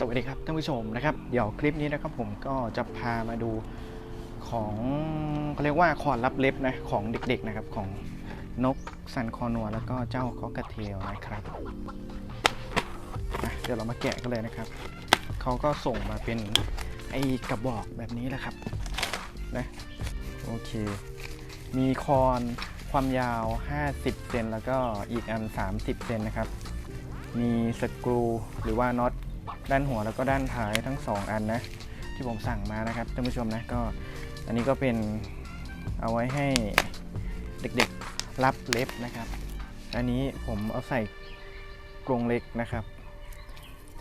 สวัสดีครับท่านผู้ชมนะครับเดี๋ยวคลิปนี้นะครับผมก็จะพามาดูของเขาเรียกว่าคอนรับเล็บนะของเด็กๆนะครับของนกซันคอนัวแล้วก็เจ้าคอกระเทลนะครับเดี๋ยวเรามาแกะกันเลยนะครับเขาก็ส่งมาเป็นไอ้กระบอกแบบนี้แหละครับนะโอเค มีคอนความยาว 50 เซนแล้วก็อีกอัน 30 เซนนะครับ มีสกรูหรือว่าน็อต ด้านหัวแล้วก็ด้านท้ายทั้ง 2 อันนะที่ผมสั่งมานะครับท่านผู้ชมนะก็อันนี้ก็เป็นเอาไว้ให้เด็กๆรับเล็บนะครับ อันนี้ผมเอาใส่กรงเล็กนะครับ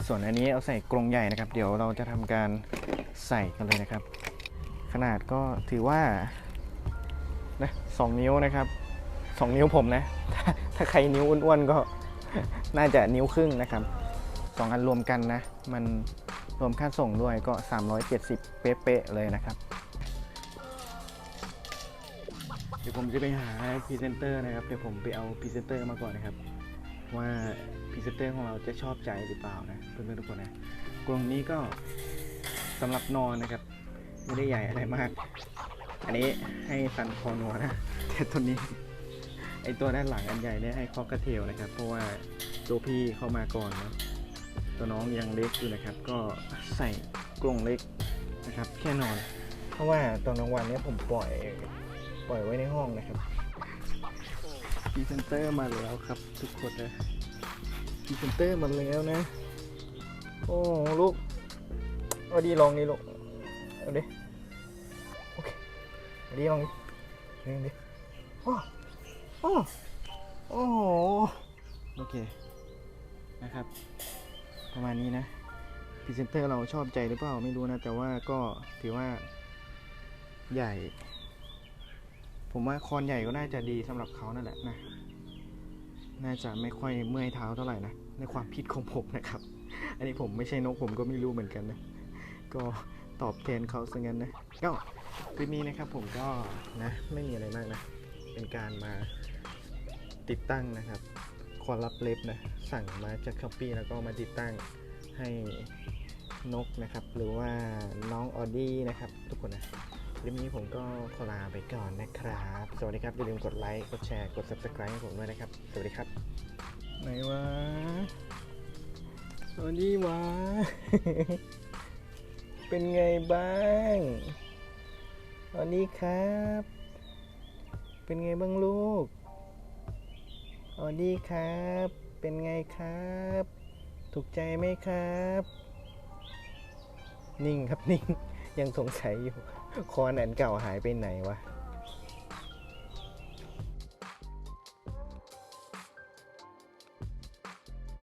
ส่วนอันนี้เอาใส่กรงใหญ่นะครับ เดี๋ยวเราจะทำการใส่กันเลยนะครับ ขนาดก็ถือว่านะสองนิ้วนะครับสองนิ้วผมนะถ้าใครนิ้วอ้วนๆก็น่าจะนิ้วครึ่งนะครับ สองอันรวมกันนะ มันรวมค่าส่งด้วยก็ 370 เป๊ะๆเลยนะครับ เดี๋ยวผมจะไปหาพรีเซนเตอร์นะครับ เดี๋ยวผมไปเอาพรีเซนเตอร์มาก่อนนะครับ ว่าพรีเซนเตอร์ของเราจะชอบใจหรือเปล่านะเพื่อนๆทุกคนนะกรงนี้ก็สำหรับนอนนะครับ ไม่ได้ใหญ่อะไรมาก อันนี้ให้ซันคอนัวนะแต่ตัวนี้ไอตัวด้านหลังอันใหญ่เนี่ยให้คอกระเทลนะครับ เพราะว่าตัวพี่เข้ามาก่อนนะ ตัวน้องยังเล็กอยู่นะครับ ก็ใส่กรงเล็กนะครับแค่นอน เพราะว่าตอนกลางวันเนี่ยผมปล่อยปล่อยไว้ในห้องนะครับพรีเซนเตอร์มาแล้วครับทุกคนนะพรีเซนเตอร์มาแล้วนะ โอ้ลูกเอาดีลองนี่ลูกเอาดิโอเคเอาดีลองดิลองดิโอ้โอ้โอ้โหโอเคนะครับ ประมาณนี้นะพรีเซนเตอร์เราชอบใจหรือเปล่าไม่รู้นะ แต่ว่าก็ถือว่า ใหญ่ ผมว่าคอนใหญ่ก็น่าจะดีสำหรับเขานั่นแหละนะ น่าจะไม่ค่อยเมื่อยเท้าเท่าไหร่นะ ในความคิดของผมนะครับ อันนี้ผมไม่ใช่นกผมก็ไม่รู้เหมือนกันนะ ก็ตอบแทนเขาซะงั้นนะ ก็คลิปนี้นะครับผมก็นะไม่มีอะไรมากนะ เป็นการมาติดตั้งนะครับ คอรับเล็บนะสั่งมาจากช้อปปีแล้วก็มาติดตั้งให้นกนะครับ หรือว่าน้องออดี้นะครับ ทุกคนนะคลิปนี้ผมก็ขอลาไปก่อนนะครับ สวัสดีครับอย่าลืมกดไลค์กดแชร์กด subscribe ให้ผมด้วยนะครับ สวัสดีครับ ไหนวะออดี้วะ เป็นไงบ้างออดี้ครับ เป็นไงบ้างลูก ออดี้ครับ เป็นไงครับ ถูกใจไหมครับ นิ่งครับนิ่ง ยังสงสัยอยู่ คอนอันเก่าหายไปไหนวะ